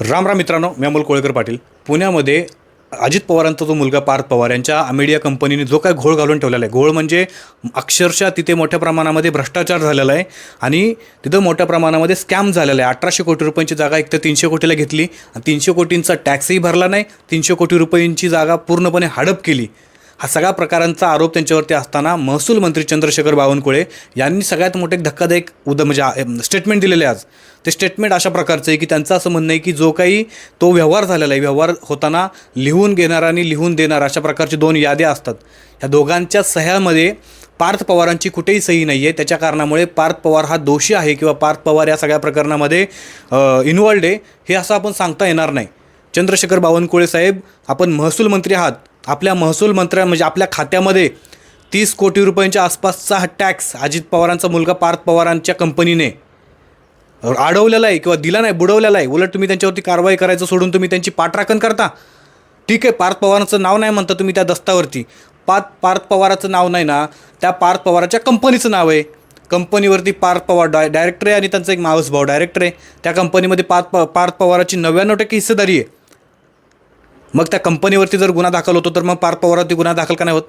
राम राम मित्रांनो मी अमोल कोळेकर पाटील. पुण्यामध्ये अजित पवारांचा जो मुलगा पार्थ पवार यांच्या अमेडिया कंपनीने जो काय घोळ घालून ठेवलेला आहे. घोळ म्हणजे अक्षरशः तिथे मोठ्या प्रमाणामध्ये भ्रष्टाचार झालेला आहे आणि तिथं मोठ्या प्रमाणामध्ये स्कॅम झालेला आहे. अठराशे कोटी रुपयांची जागा एक तर तीनशे कोटीला घेतली आणि तीनशे कोटींचा टॅक्सही भरला नाही. तीनशे कोटी रुपयांची जागा पूर्णपणे हडप केली. हा सगळ्या प्रकारांचा आरोप त्यांच्यावरती असताना महसूल मंत्री चंद्रशेखर बावनकुळे यांनी सगळ्यात मोठे एक धक्कादायक उद म्हणजे स्टेटमेंट दिलेले आज. ते स्टेटमेंट अशा प्रकारचं आहे की त्यांचं असं म्हणणं आहे की जो काही तो व्यवहार झालेला आहे व्यवहार होताना लिहून घेणारा आणि लिहून देणारा अशा प्रकारची दोन याद्या असतात. ह्या दोघांच्या सह्यामध्ये पार्थ पवारांची कुठेही सही नाही आहे. त्याच्या कारणामुळे पार्थ पवार हा दोषी आहे किंवा पार्थ पवार या सगळ्या प्रकरणामध्ये इन्वॉल्ड आहे हे असं आपण सांगता येणार नाही. चंद्रशेखर बावनकुळे साहेब आपण महसूल मंत्री आहात. आपल्या महसूल मंत्र्या म्हणजे आपल्या खात्यामध्ये तीस कोटी रुपयांच्या आसपासचा हा टॅक्स अजित पवारांचा मुलगा पार्थ पवारांच्या कंपनीने अडवलेला आहे किंवा दिला नाही बुडवलेला आहे. उलट तुम्ही त्यांच्यावरती कारवाई करायचं सोडून तुम्ही त्यांची पाठराखण करता. ठीक आहे पार्थ पवारांचं नाव नाही म्हणता तुम्ही त्या दस्तावरती. पार्थ पार्थ पवाराचं नाव नाही ना त्या पार्थ पवाराच्या कंपनीचं नाव आहे. कंपनीवरती पार्थ पवार डाय डायरेक्टर आहे आणि त्यांचा एक मावस भाऊ डायरेक्टर आहे. त्या कंपनीमध्ये पार्थ प पार्थ पवाराची नव्याण्णव टक्के हिस्सेदारी आहे. मग त्या कंपनीवरती जर गुन्हा दाखल होतो तर मग पार पवारावरती गुन्हा दाखल का नाही होत?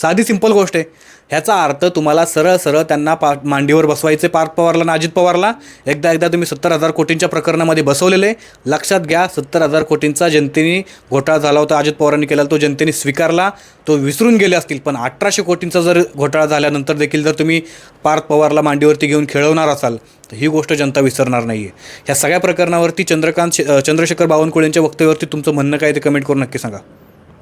साधी सिंपल गोष्ट आहे. ह्याचा अर्थ तुम्हाला सरळ सरळ त्यांना पा मांडीवर बसवायचे पार्थ पवारला आणि अजित पवारला. एकदा एकदा तुम्ही सत्तर हजार कोटींच्या प्रकरणामध्ये बसवलेले. लक्षात घ्या सत्तर हजार कोटींचा जनतेने घोटाळा झाला होता अजित पवारांनी केला तो जनतेने स्वीकारला. तो विसरून गेले असतील पण अठराशे कोटींचा जर घोटाळा झाल्यानंतर देखील जर तुम्ही पार्थ पवारला मांडीवरती घेऊन खेळवणार असाल तर ही गोष्ट जनता विसरणार नाही आहे ह्या सगळ्या प्रकरणावरती चंद्रकांत चंद्रशेखर बावनकुळेंच्या वक्तव्यावरती तुमचं म्हणणं काय ते कमेंट करून नक्की सांगा.